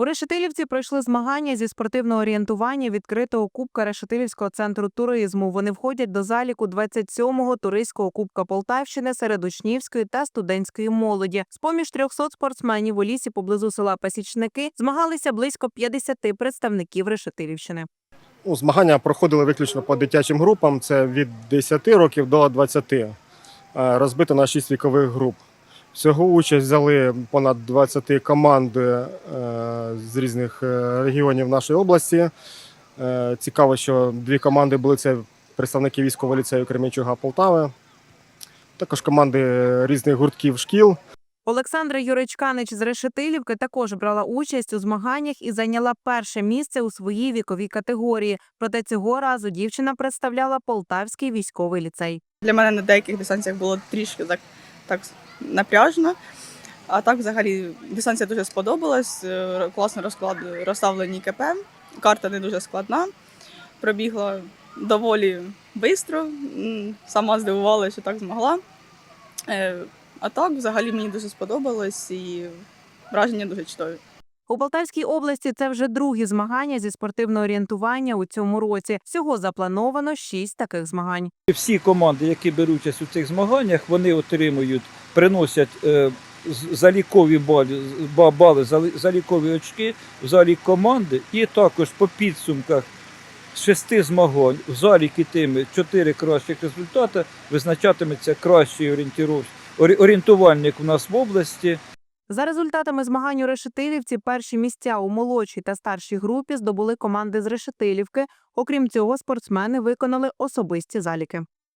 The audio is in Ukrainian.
У Решетилівці пройшли змагання зі спортивного орієнтування відкритого кубка Решетилівського центру туризму. Вони входять до заліку 27-го туристського кубка Полтавщини серед учнівської та студентської молоді. З поміж 300 спортсменів у лісі поблизу села Пасічники змагалися близько 50 представників Решетилівщини. Ну, змагання проходили виключно по дитячим групам. Це від 10 років до 20. Е, Розбито на 6 вікових груп. Всього участь взяли понад 20 команд е, з різних е, регіонів нашої області. Е, Цікаво, що дві команди були це представники військового ліцею Кременчуга Полтави, також команди різних гуртків шкіл. Олександра Юричканич з Решетилівки також брала участь у змаганнях і зайняла перше місце у своїй віковій категорії. Проте цього разу дівчина представляла Полтавський військовий ліцей. Для мене на деяких дистанціях було трішки так, так напряжно. А так, взагалі, дистанція дуже сподобалась. е, Класно розклад розставлені КП. Карта не дуже складна. Пробігла доволі швидко. Сама здивувалася, що так змогла. Е, А так, взагалі, мені дуже сподобалось і враження дуже чудові. У Полтавській області це вже другі змагання зі спортивного орієнтування у цьому році. Всього заплановано шість таких змагань. Всі команди, які беруть участь у цих змаганнях, вони отримують, приносять е, залікові бали, ба- бали залікові очки в залік команди, і також по підсумках шести змагань в залік ітиме чотири кращих результати, визначатиметься кращий орієнтувальник у нас в області. За результатами змагань у Решетилівці перші місця у молодшій та старшій групі здобули команди з Решетилівки. Окрім цього, спортсмени виконали особисті заліки.